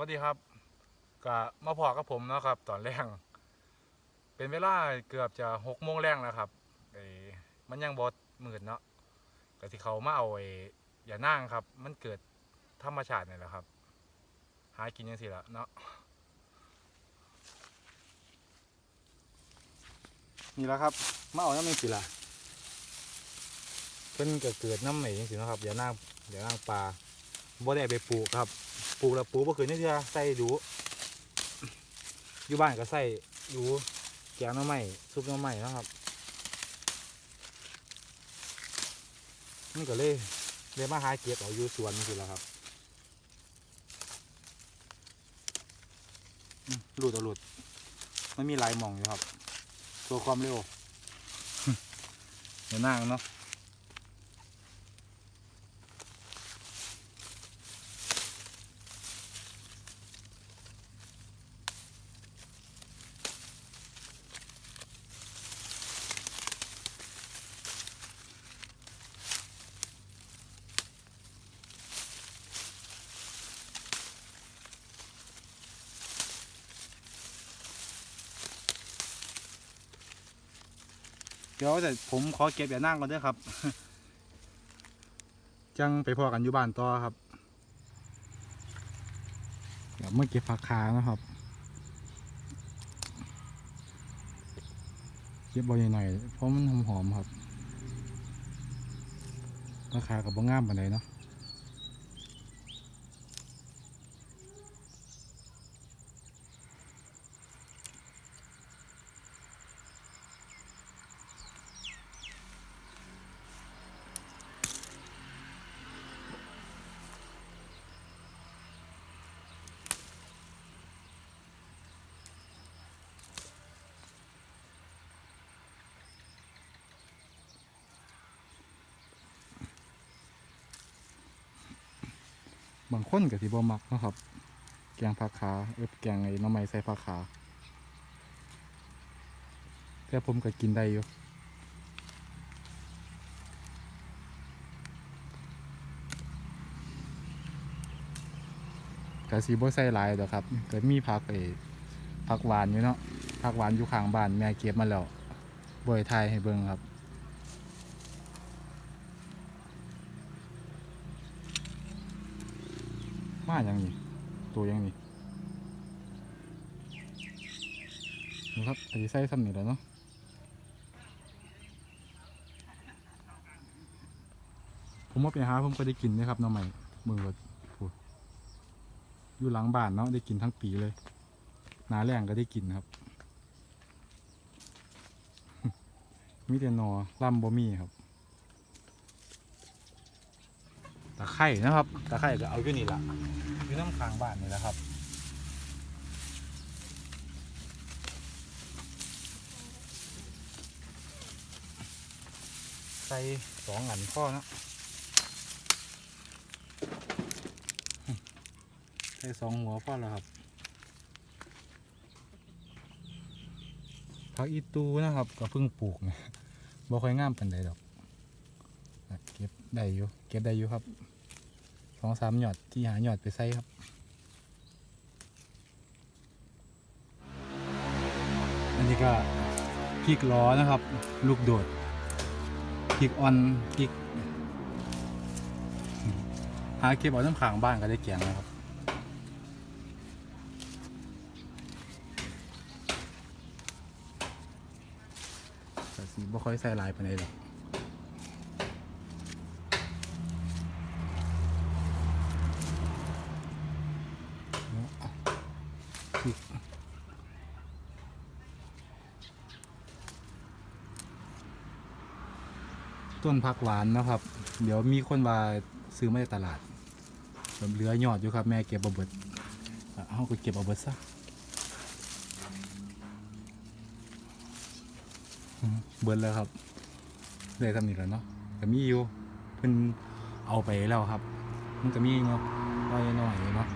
วัสดีครับก็มาพอกับผมเนาะครับ ตอนแรกเป็นเวลาเกือบจะหกโมงแรงแล้วครับไอ้มันยังบดมืดเนาะก็ที่เขามาเอาไอ้อย่านั่งครับ มันเกิดธรรมชาตินี่แหละครับ หากินยังสิละเนาะนี่แหละครับมาเอาน้ำมันสิละเพิ่นก็เกิดน้ำไหนยังสิเนาะครับอย่านั่งอย่านั่งปลาบ่ได้เอาไปปลูกครับ ปลูกแล้วปลูกบ่คืนนี่จะใส่ดูอยู่บ้านก็ใส่ดูแกงน้ำไม้ซุปน้ำไม้นะครับนี่ก็เลยเลยมาหาเก็บเอาอยู่สวนนี่คือแล้วครับหลุดเอาหลุดมันมีลายมองอยู่ครับ ตัวความเร็วเดี๋ยวนั่งเนาะ เดี๋ยวแต่ผมขอเก็บอย่านั่งก่อนด้วยครับ จังไปพอกันอยู่บ้านต่อครับเดี๋ยวเมื่อเก็บผักคานะครับ เก็บบอยหน่อยเพราะมันหอมๆครับราคากับบ่งามปานใดเนาะ บางคนกับที่บ่มักนะครับ แกงผักขาเออแกงไอ้น้ำไม้ใส่ผักขาแต่ผมก็กินได้อยู่กะสีบ่ใส่หลายดอกครับก็มีผักไอ้ผักหวานอยู่เนาะผักหวานอยู่ข้างบ้านแม่เก็บมาแล้วบ่อยทายให้เบิ่งครับ มาอย่างนี้ตัวอย่างนี้นี่ครับอันนี้ใส่ซ้ำนี่แล้วเนาะผมว่าไปหาผมก็ได้กินนะครับน้องใหม่มือว่าพูดอยู่หลังบ้านเนาะได้กินทั้งปีเลยหนาแรงก็ได้กินครับ มีแต่นอล่ำบ่มีครับ ตะไคร่นะครับตะไคร่ก็เอาอยู่นี่ละอยู่น้ำค้างบ้านนี่แหละครับใส่สองอันพ่อนะใส่สองหัวพ่อแล้วครับผักอีตูนะครับก็เพิ่งปลูกนะบ่ค่อยงามปานใดดอก ได้อยู่เก็บได้อยู่ครับสองสามหยอดที่หาหยอดไปใส่ครับอันนี้ก็พริกล้อนะครับ ลูกโดดพริกอ่อนพริกหาเก็บเอาน้ำขางบ้านก็ได้แกงนะครับแต่สีบ่ค่อยใส่ลายไปไหนหรอก ต้นผักหวานนะครับ เดี๋ยวมีคนมาซื้อมาจากตลาดเหลือยอดอยู่ครับ แม่เก็บเอาเบิดเอาก็เก็บเอาเบิดซะเบิดแล้วครับได้ทำนี่แล้วเนาะแต่มีอยู่เพิ่นเอาไปแล้วครับ มันก็มีเนาะน้อยๆอยเนาะ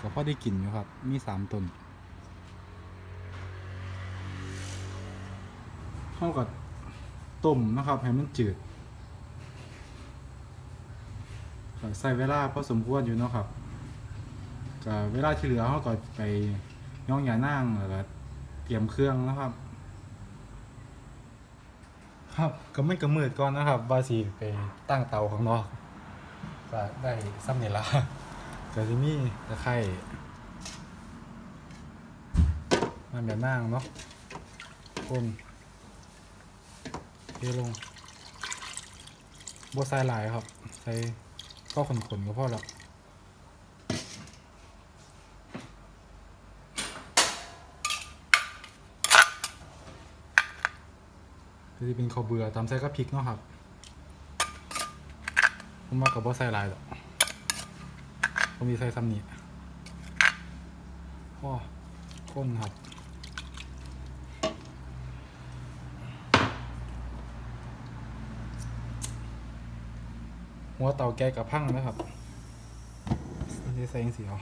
ก็พอได้กินอยู่ครับ มีสามต้นเท่ากับ ต้มนะครับให้มันจืดก็ใส่เวลาพอสมควรอยู่เนาะครับก็เวลาที่เหลือเขาก็ไปย่องยานั่งแล้วก็เตรียมเครื่องนะครับ ครับก็ไม่กระมืดก่อนนะครับว่าสิไปตั้งเตาข้างนอกก็ได้ซ้ำเนี่ยละก็จะมีตะไคร่มันแบบนั่งเนาะคน เทลงบัวใส่หลายครับใส่ก็ขนๆก็พอแล้วก็จะเป็นข้าวเบื่อตามใส่ก็พริกเนาะครับผมมากับบ่ใส่หลายหรอกผมมีใส่ซ้ำนี่พ่อข้นครับ หัวเตาแกกับพังนะครับอันนี้ใส่ยังสีเอา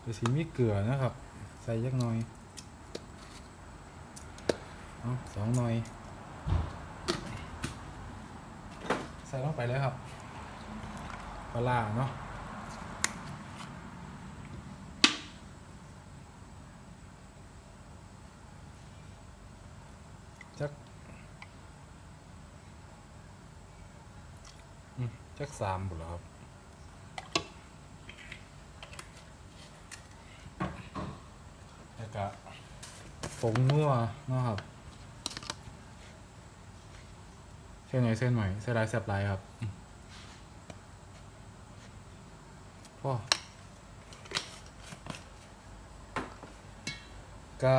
เดี๋ยวสีมีเกลือนะครับ ใส่ยักหน่อยเอาสองหน่อย ใส่ลงไปเลยครับปลาเนาะ จักจักสามบุหรอครับแล้วก็ผงนัวนะครับเส้นไหนเส้นไหนเส้นลายแซบลายครับพ่อก็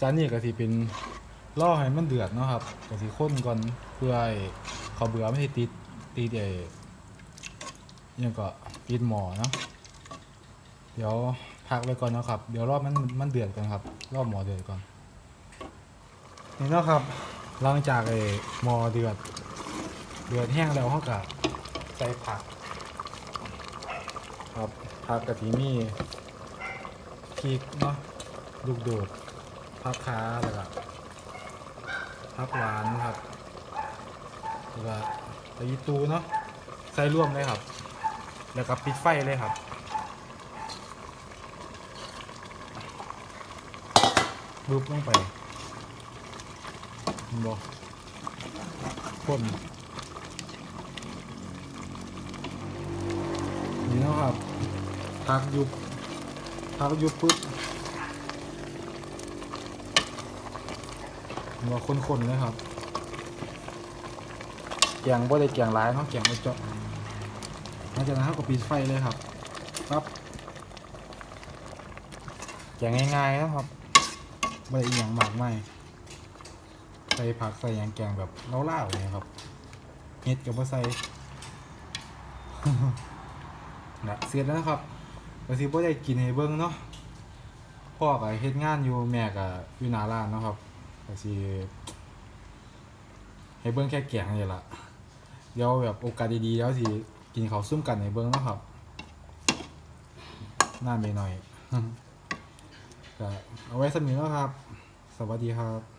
จานนี้ก็สิเป็น ล่อให้มันเดือดเนาะครับก็สิข้นก่อนเพื่อให้เขาวเบื่อไม่ให้ติดติดไอ้อิหยังก็ติดหมอเนาะเดี๋ยวพักไว้ก่อนนะครับ เดี๋ยวรอบมันมันเดือดก่อนครับ รอบหมอเดือดก่อนนี่เนาะครับหลังจากไอ้หมอเดือด เดือดแห้งแล้วเขาก็ใส่ผัก ครับผักกะทิมีพริกเนาะลูกโดดผักค้าแล้วก็ ผักหวานครับแล้วก็ยีตูเนาะใส่ร่วมเลยครับ แล้วก็ปิดไฟเลยครับรูปลงไปบอกพ่นนี่เนาะครับพักยุบพักยุบปุ๊บ ห็นว่าคนๆเลยครับแกงบ่ได้แกงร้ายเนาะแกงไม่เจาะหลังจากนั้นเขาก็ปิดไฟเลยครับปั๊บแกงง่ายๆนะครับไม่ได้อหย่างมากไม่ใส่ผักใส่ยางแกงแบบเล่าๆเลยครับเห็ดกับว่าใส่นะเสร็จแล้วนะครับก็สิบ่ได้กินให้เบิ่งเนาะพ่อก็เฮ็ดงานอยู่แม่ก็อยู่หน้าร้านเนาะครับ ก็สิให้เบิ้งแค่แกงนี่ละเดี๋ยวแบบโอกาสดีๆแล้วสิกินข้าวซุ่มกันในเบิ้งนะครับหน้าเมหน่อยก็เอาไว้สำนี้แล้วครับ สวัสดีครับ